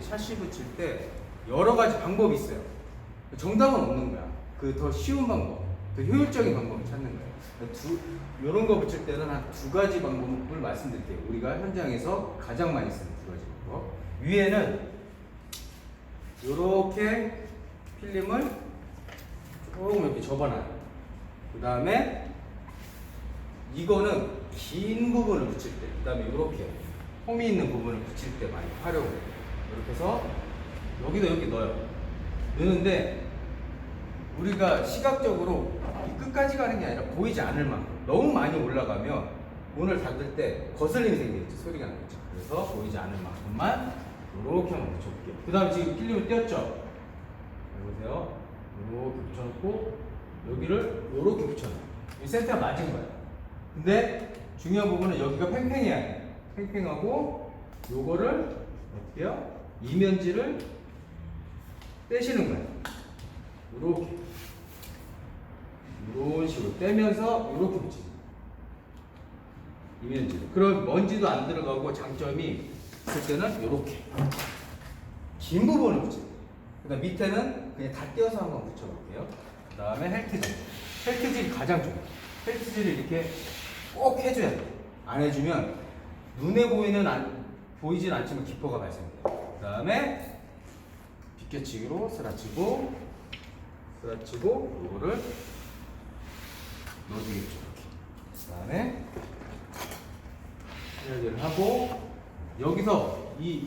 샤시 붙일 때 여러 가지 방법이 있어요. 정답은 없는 거야. 그 더 쉬운 방법, 더 효율적인 방법을 찾는 거예요. 두 이런 거 붙일 때는 한 두 가지 방법을 말씀드릴게요. 우리가 현장에서 가장 많이 쓰는 두 가지 방법. 위에는 이렇게 필름을 조금 이렇게 접어놔요. 그 다음에 이거는 긴 부분을 붙일 때, 그 다음에 이렇게 홈이 있는 부분을 붙일 때 많이 활용을 해요. 이렇게 해서 여기도 여기 넣어요. 넣는데 우리가 시각적으로 이 끝까지 가는 게 아니라 보이지 않을 만큼 너무 많이 올라가면 문을 닫을 때 거슬림이 생기겠죠. 소리가 나겠죠. 그래서 보이지 않을 만큼만 이렇게 한번 붙여볼게요. 그 다음에 지금 필름을 띄었죠? 보세요. 이렇게 붙여놓고 여기를 이렇게 붙여놔요. 이 센터가 맞은 거예요. 근데 중요한 부분은 여기가 팽팽해야 돼. 팽팽하고 요거를 어때요? 이면지를 떼시는 거예요. 이렇게 이런 식으로 떼면서 이렇게 붙이는 거예요. 이면지를. 그럼 먼지도 안 들어가고 장점이 있을 때는 이렇게 긴 부분을 붙여요. 그다음 밑에는 그냥 다 띄어서 한번 붙여볼게요. 그 다음에 헬트질. 헬트질이 가장 중요해요. 헬트질을 이렇게 꼭 해줘야 돼요. 안 해주면 눈에 보이는 안, 보이진 않지만 기포가 발생돼요. 그 다음에 비껴치기로 스라치고 스라치고 이거를 넣어주겠죠. 그 다음에 해결을 하고 여기서 이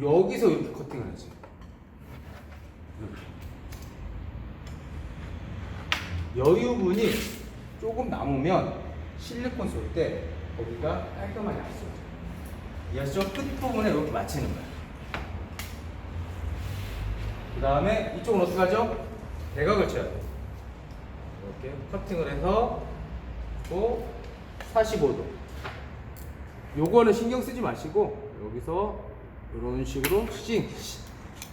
여기서 이렇게 커팅을 하지. 이렇게. 여유분이 조금 남으면 실리콘 쏠 때 거기가 깔끔하게 안 쏘죠. 이해하시죠? 끝부분에 이렇게 맞추는 거야. 그 다음에 이쪽은 어떻게 하죠? 대각을 쳐야 돼. 이렇게 커팅을 해서 또 45도. 요거는 신경 쓰지 마시고 여기서 이런 식으로 싱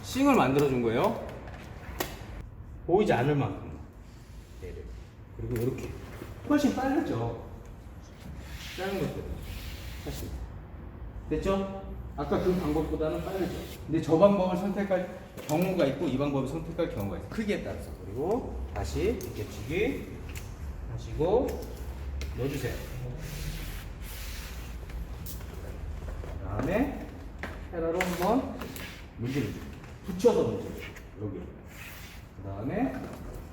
싱을 만들어 준 거예요. 보이지 않을 만큼. 그리고 이렇게 훨씬 빠르죠. 짧은 것들은 사실 됐죠? 아까 그 방법보다는 빠르죠. 근데 저 방법을 선택할 경우가 있고 이 방법을 선택할 경우가 있어요. 크기에 따라서 그리고 다시 비껴치기 하시고 넣어주세요. 그 다음에 헤라로 한번 문지르죠. 붙여서 문지르죠. 여기. 그 다음에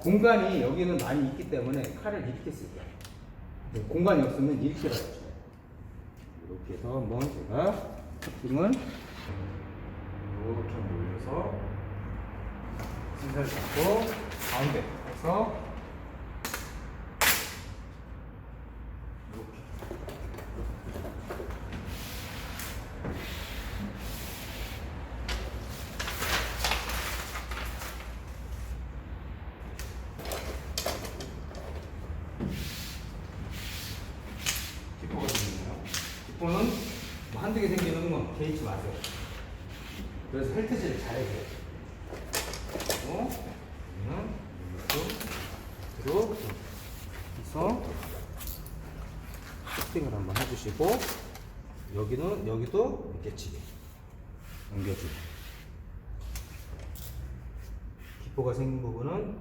공간이 여기는 많이 있기 때문에 칼을 이렇게 쓸 거예요. 근데 공간이 없으면 이렇게 가죠. 이렇게 해서 한번 제가 커팅을 이렇게 올려서 신살 잡고 가운데 해서 10분은 뭐 한두 개 생기는 건 개의치 마세요. 그래서 헬트질 잘해야 돼요. 그리고, 그리고, 그래서, 스팅을 한번 해주시고, 여기는, 여기도 어깨치기. 넘겨주고. 기포가 생긴 부분은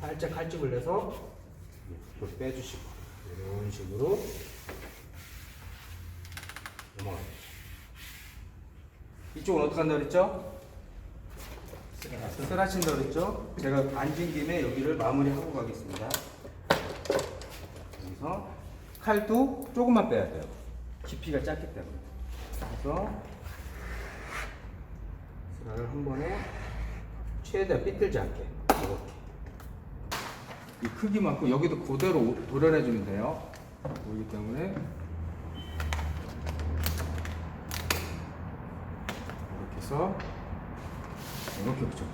살짝 칼집을 내서 이렇게 빼주시고, 이런 식으로 이쪽은 어떻게 한다고 그랬죠? 스라친다고 그랬죠? 제가 앉은 김에 여기를 마무리하고 가겠습니다. 여기서 칼도 조금만 빼야 돼요. 깊이가 짧기 때문에. 그래서 스라를 한 번에 최대한 삐뚤지 않게 이렇게. 이 크기만큼 여기도 그대로 도려내주면 돼요. 그렇기 때문에 이렇게 해서 이렇게 붙여.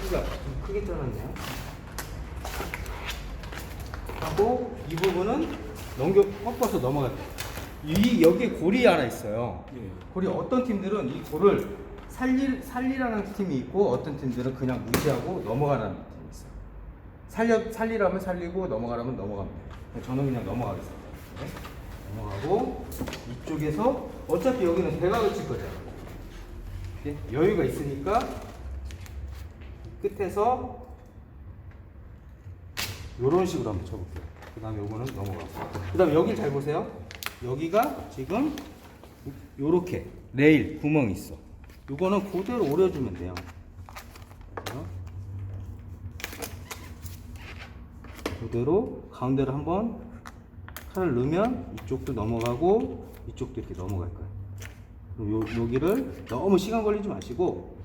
크기가 좀 크게 떠났네요. 하고 이 부분은 넘겨 꺾어서 넘어갈 때이 여기에 골이 하나 있어요. 예. 골이 어떤 팀들은 이 골을 살리 살리라는 팀이 있고 어떤 팀들은 그냥 무시하고 넘어가라는 팀이 있어요. 살려 살리라면 살리고 넘어가라면 넘어갑니다. 저는 그냥 넘어가겠습니다. 네. 넘어가고 이쪽에서 어차피 여기는 대각을 칠 거잖아요. 예? 여유가 있으니까 끝에서 이런 식으로 한번 쳐볼게요. 그 다음에 요거는 넘어가고. 그 다음에 여길 잘 보세요. 여기가 지금 요렇게 레일 구멍이 있어. 요거는 그대로 오려주면 돼요. 그대로 가운데로 한번 칼을 넣으면 이쪽도 넘어가고 이쪽도 이렇게 넘어갈 거예요. 요, 여기를 너무 시간 걸리지 마시고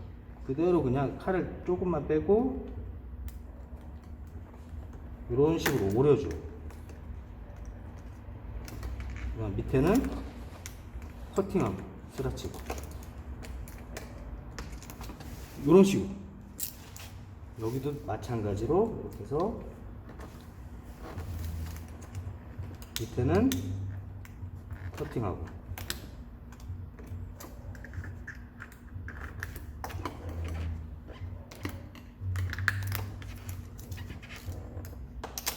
그대로 그냥 칼을 조금만 빼고 이런 식으로. 그다음 밑에는 커팅하고 스라치고 이런 식으로 여기도 마찬가지로 이렇게 해서 밑에는 커팅하고.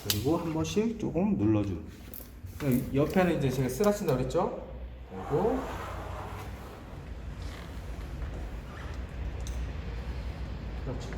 그리고 한 번씩 조금 눌러주는. 옆에는 이제 제가 쓰라친다 그랬죠? 그리고 그렇지